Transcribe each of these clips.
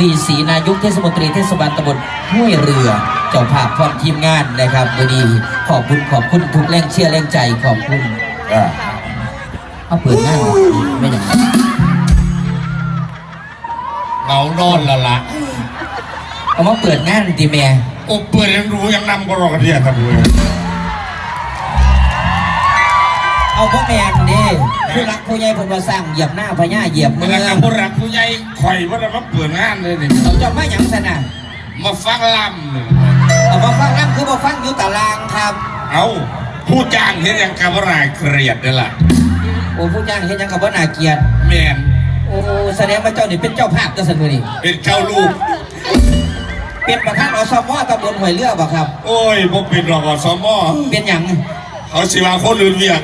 ดีศรีนายุกเทศมนตรีเทศบาลตำบลห้วยเรือ เจ้าภาพพร้อมทีมงานนะครับวันนี้ขอบคุณขอบคุณทุกแรงเชียร์แรงใจขอบคุณอ่าเอาเปิดงานไม่อย่างนั้นเหงานอนและละเอามาเปิดงานดีแม่โอ้เปิดยังรู้ยังนำก็รอกระเดียทำเลย เอาพ่อแมนเด้ผู้รักผู้ใหญ่เพิ่นว่าสร้างเหยียบหน้าพญาเหยียบเมื่เมือองกับผู้รักผู้ใหญ่ข่อยว่าเรามาเปิดงานเลยนี่เอาเจ้ามาหยังสนะมาฟังลำนี่เอามาฟังน้ำคือมาฟังอยู่ตารางครับ เอาผู้จ้างเห็นยังกับรายเกลียดนี่แหละโอ้ผู้จ้างเห็นหยังกับว่านาเกลียรติแมนโอ้แสดงว่าเจ้านี่เป็นเจ้าภาพเจ้าสันมือนี่เป็นเจ้าลูก เป็นประธานอสมตำบลห้วยเรือบ่ครับ โอ้ยพวกเป็นรอกอสมอเป็นหยัง เขาสิว่าคนอื่นเวียก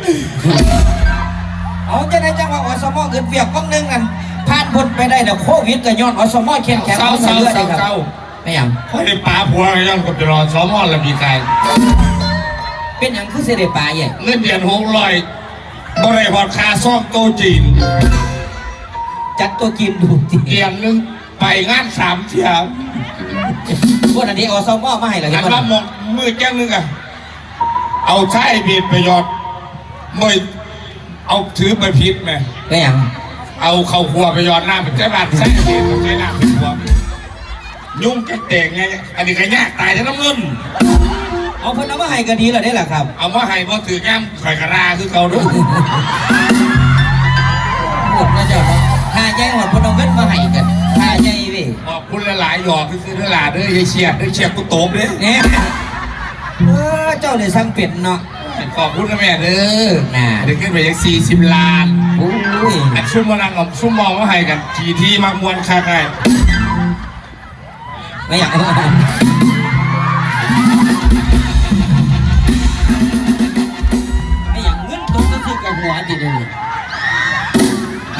เอาจะได้จังว่าอสมเงินเวียกก้องหนึงกันผ่านพ้นไปได้แต่โควิดก็ย้อนอสมเข้มแข็งเศร้าอเศร้าห้วยเศเรืร้าอเลยคเศรับร้าไม่หยังเขาได้ปลาผัวยังกับจะรอสมอละมีใครเป็นหยังคือเสได็ปลาใหญ่เงินเดือนหกร้อยบริหารคาซ่อมโตะจีน จัดตัวกินดูทีเดือนหนึงไปงานสามเที่ยวพวกอันนี้อสมมาให้เหรอเห็อันนบ่ว่ามองมือแจ้งนึงอะ เอาใช้ผิดประโยชน์ไม่เอาถือไปผิดไหมไม่หยังเอาเข้าครัวไปย้อนหน้าไปใช้บาดใช้ผิดใช้หน้าเป็นหัวยุ่งจะแตกไงอันนี้ก็ยากตายทั้งน้ำเงินเอาเพิ่นเอามาให้ก็ดีแล้วได้ล่ะครับ เอามาให้พอถือย่ำข่อยกระราคือเขาด้วยหมดนะเจ้าเนาะถ้าใหญ่หมดเพิ่นเอาเงินมาให้กันถ้าใหญ่เว้ยขอบคุณหลายๆหยอกคือซื้อหลาเด้ออยาเฉียดเด้อเฉียดกูโตบเด้อ เนี่ยเออเจ้าเนี่ยสั่งเป็ดเนาะขอบคุณนะแม่เด้อน่าเดี๋ยวขึ้นไปยังสี่สิบล้านโอ้ยอันชุ่มมานังกับชุ่มมองมาให้กันกี่ทีมากมวนค่าไงไม่อยากไม่อยากเงินตกก็คือกับหัวจิเดี๋ยวนี้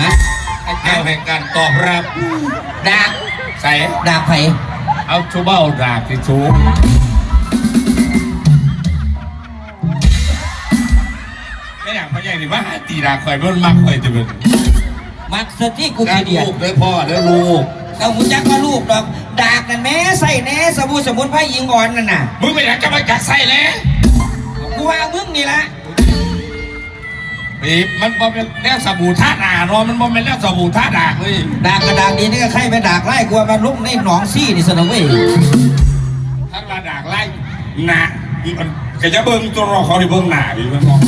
ฮะไอ้เจ้าแห่งการตอบรับดาบใส่ดาบไผ่เอาชูเบ้าดาบที่ชู ตีดาบข่อยมันมักข่อยจะเป็นมักสที่กูขี้เดียดลูกเด้อพ่อเด้อลูกเอาหูจักก็ลูกดอกดากนั่นแม่ใส่แน่สบู่สมุนไพรยิงอ่อนนั่นน่ะมึงไม่อยากจะมากักใส่แล้วกูว่ามึงนี่ละปีมันบ่เป็นแนวสบู่ท่าหนาเนาะมันบ่เป็นแนวสบู่ท่าดากเลยดากกระดากดีนี่ก็ใครไปดากไล่กูว่ามันลุกในหนองซี่นี่สนองเว้ยท่านมาดากไล่หนามันก็จะเบิ่งตัวรอเขาให้เบิ่งหนาดิมันบอก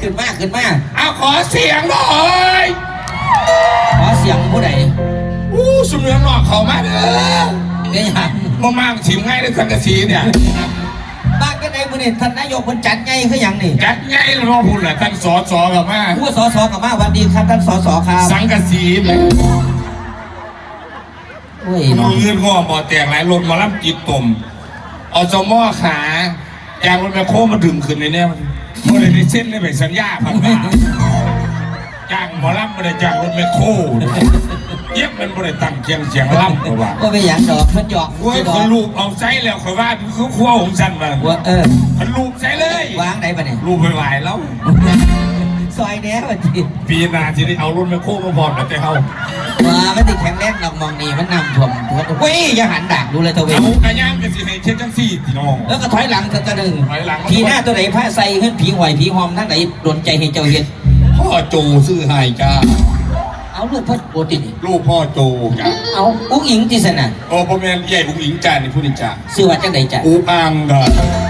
ขึ้นมากขึ้นมากเอาขอเสียงหน่อยขอเสียงผู้ใดอู้สมเนืองนอกเขามาเด้อเป็นหยังมามาถิ่มง่ายด้วยสังกะสีเนี่ยบ้านก็ได้มื้อนี้ท่านนายกเพิ่นจัดไงคือหยังนี่จัดง่ายแล้วเน้องพูดแหละท่านสอสอกับมาผู้สสกลับมาหวันดีครับท่านสสครับสังกะสีเลยโอ้ยมืเนาะอเงินง้อบ่อแตกหลายรถหมาล่ำจิตตมเอาสมอขาอยางรถแมคโครมาดึงขึ้นในเนี่ยมัน เมื่อไรได้เส้นได้ไปสัญญาพันบาทจ้างหมอลำไม่ได้จ้างรถแมคโครเย็บมันไม่ได้ตั้งเคียงเสียงล่ำกว่าว่าเป็นหยังดอกเพิ่นหยอกโอ้ยดอคนกลูกเอาไซแล้วข่อยว่าคือขั้วของฉันมาว่าเออมันลูกไซเลย วางไหนปะเนี่ยลูกไปไหวแล้ว ซอยแหน่บัดนี้ปีหนาจะได้เอารถแมคโครมาพร้อมแต่เฮาว่ามันติแข็งแรงดอกมองนี่มันนำท่วมท่วมเว้ยอย่าหันดากดูเลยตัวเวเอางกระย่างกันสิให้เช็ดจังสี่พี่น้องแล้วก็ถอยหลังกันตัวหนึ่งถอยหลังผีหน้าตัวไหนผ้าใส่เฮือนผีหวยผีหอมทั้งไหนโดนใจให้เจ้าเฮ็ดพ่อโจซื้อให้จ้าเอาลูกพ่อโปรตินลูกพ่อโจจ้าเอาอุ้งอิงติสนะโอ้พ่อแม่ใหญ่บุ้งอิงจานนี่พูดนี่จ้าซื้อว่าจังไดจ้ะอูอังเด้อ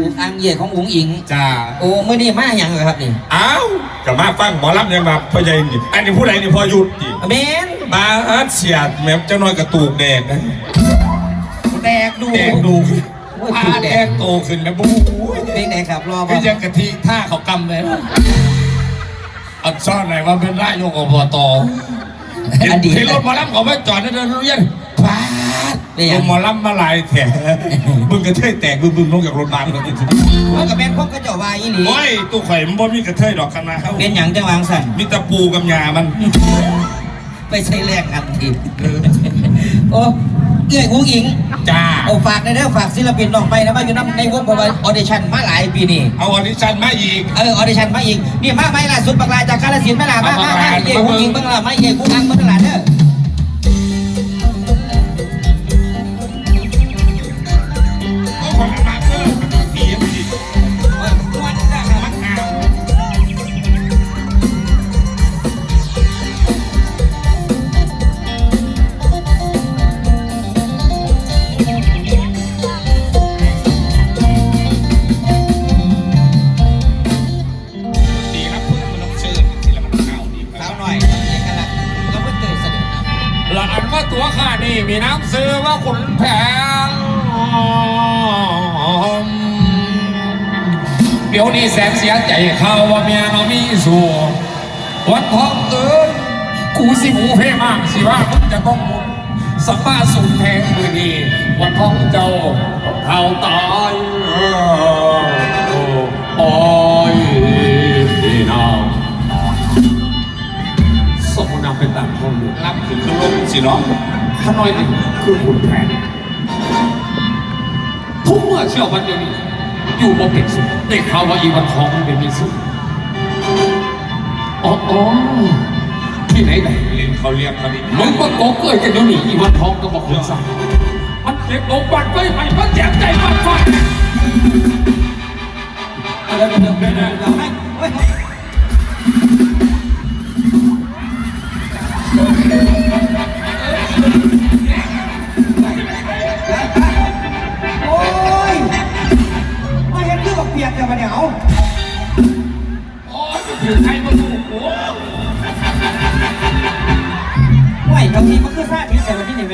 อุ้งอังเย่ของอุ้งอิง จ้าโอ้เมื่อนี้มาหยังเหรอครับนี่อ้าวกับมาฟังหมอลำยังมาพ่อใหญ่นี่อันนี้ผู้ใดนี่พ่อหยุดดิเมนมาอัดเสียดแม่เจ้าน้อยกระตูกแดกนะแดกดูแดกดูโอ้ยผ้าแดกโตขึ้นนะบู๊เป็นไงครับรอไม่บ่ยังกะทิท่าเขากำเลยนะอัดซ่อนไหนว่าเป็นนายกอบตเห็นอดีตเห็นรถหมอลำเขาไม่จอดนะเดินเรียนพาด เป็นหลยังงหมอลำมาหลายแถบึงกระเทยแตกบึงบึงลงจากรถบัสกันทีมันก็เป็นพวกกระเจ้าว่าอีหลีโอ้ยตู้ข่อยมันบ่มีกระเทยดอกคณะเขาเป็นหยังจังหวางสั่นมีแตะปูกับยามัน ไปใช้แลกกันทีโอ้เอื้อยอุ้งอิงจ้าโอ้ฝากในเด้อฝากศิลปินน้องไปนะว่าอยู่น้ำในวงเพราะว่าออเดชั่นมาหลายปีนี่เอาออดิชั่นมาอีก เออออเดชั่นมาอีกนี่มาไหมล่ะสุดบักลาจากกาลสินธุ์ไหมล่ะมามามาเย่กุ้งยิงบังล่ะมาเย่กุ้งอังบังล่ะเด้อ มีน้ำซื้อว่าขุนแผนเดี๋ยวนี้แสนเสียใจเขาว่าเมียน้องมีสูวันทองเอ้ยกูสิหูเพ่มากสิว่ามึงจะต้องสัมมาสูงแทงมือนี้วันทองเจ้าเท่าตายโอ้ยพี่น้องสมนำเป็นต่างคนอยู่รับถึงเครื่องลมสิเนาะ ข้าน้อยนี่คือขุนแผนทุกเมื่อเชื่อวันเดียวนี้ อยู่บ่เป็นสุขได้ข่าวว่าอีวันทองมันเป็นมีสุขอ๋ออ๋อที่ไหนไหนเล่นเขาเรียกเขาดิมึงมาโกเกิดกันเดี๋ยวนี้อีวันทองก็บอกคุณสั่งมันเก็บโอกบัตรไว้ให้มันแจกใจมันฟังเอาเดี๋ยวเดี๋ยวเดี๋ยวเดี๋ยวเดี๋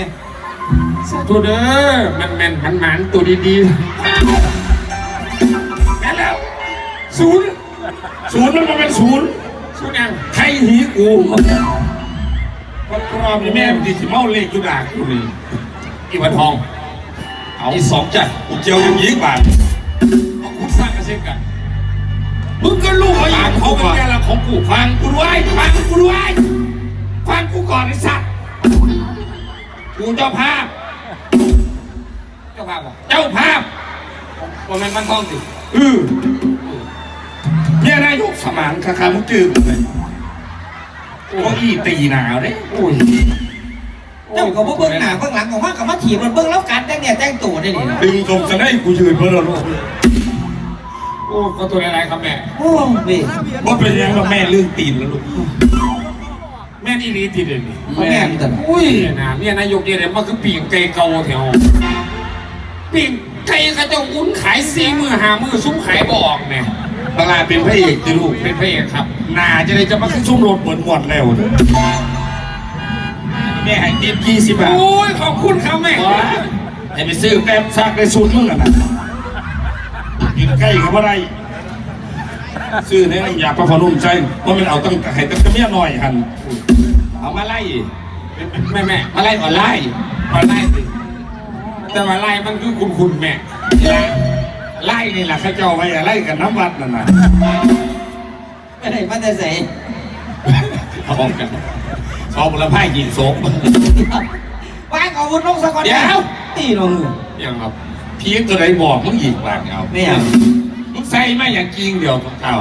นี้แต่วันที่ไหนไหมตัวเด้อมันแมนมันหมันตัวดีๆแม่นแล้วศูนย์ศูนย์มันมาเป็นศูนย์ศูนย์ยังใครหีกูก็กรอบนี่แม่มันดีสิเมาเลขอยู่ด่ากูนี่อีวันทอง เอาสองจ้ะกูเจียวย่างนี้บาทเอาคุณสร้างกันเช่นกันมึงก็รู้ว่าอยางเขาเป็นแกละของกูฟังกูด้วยฟังกูด้วยฟังกูก่อนไอ้สัตว์ กูเจ้าภาพ เจ้าภาพบอกเจ้าภาพว่าแม่นมันทองสิเออเนี่ยนายกสมานคาคามุกจืดเลยโอ้อีตีหนาวเด้โอ้ยเจ้าก็บ่เบื้องหน้าเบื้องหลังของมันกับมาถีบมันเบื้องแล้วกันแต่งเนี่ยแต่งตัวได้ดิดึงตรงจะได้กูยืนเพื่อเราลูกโอ้ก็ตัวอะไรครับแม่ โอ้ยว่าเป็นยังว่าแม่เรื่องตีนแล้วลูกแม่ นอีรีติเด่นนี่แม่นแต่อุ้ยนะเมียนายกเนี่ยมันคือปีกไก่เก่าแถวปีกไก่กระเจ้าอุ้นขายสี่มือหามือซุ้มขายบออกเนี่ยตลาดเป็นพระเอกจะลูกเป็นพระเอกครับนาจะได้จะมาขึ้นชุ่มรถเหมือนหมดแล้วเด้อแม่ให้ติปยี่สิบบาทโอ้ยขอบคุณครับแม่ให้ไปซื้อแป๊บซักในซูนมึงอะนะกินใกล้กับอะไร ซื้อในน้ำยาปลาพนุ่มใจว่ามันเอาตั้งให้ตั้งแต่เมียน้อยหันเอามาไล่แม่แม่มาไล่ก่อนไล่มาไล่สิแต่มาไล่มันคือคุณคุณแม่ไล่นี่แหละเขาเจ้าไว้อะไล่กับน้ำวัดนั่นน่ะไม่ได้มาแต่ใส่เอาออกกันเอาบุรพายิงศพวางอาวุธลงซะก่อนเดี๋ยวตีลงอย่างแบบพีคตัวไหนบอกมึงยิงบางเอาไม่เอามึง ใส่ไม่อย่างจริงเดี๋ยวเก่า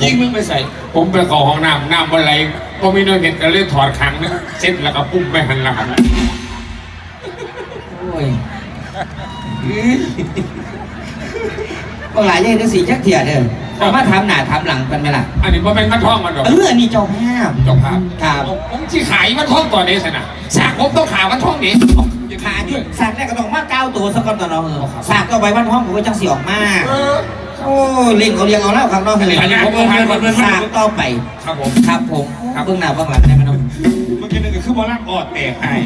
จริงมึงไปใส่ ผมไปขอห้องน้ำน้ำอะไรก็มีน้อยเห็นก็เลยถอดขังนึงเซ็ตแล้วก็ปุ้มไปหันหลังโอ้ยบางหลายเรื่องจังสีจักเถียเด้อ เอามาถามหน้าถามหลังกันไหมล่ะอันนี้ว่าเป็นมันท่องมันหรอกเอออันนี้เจ้าภาพเจ้าภาพครับผมที่ขายมันท่องก่อนนี้สินะสากผมต้องขายมันท่องนี้ขาที่สากแรกก็ต้องมาเก้าตัวสักก่อนตอนเราเออสากก็ไว้วันห้องผมก็จังสีออกมาเออโอ้ยเล่งเอาเลี้ยงเอาแล้วครับน้องเฮ้ยอันนี้ผมเอาให้มันเป็นสากต่อไป ครับผมครับผมเบื้องหน้าเบื้องหลังได้ไหมน้องเมื่อกี้นึกคือมาลักออดแตกหาย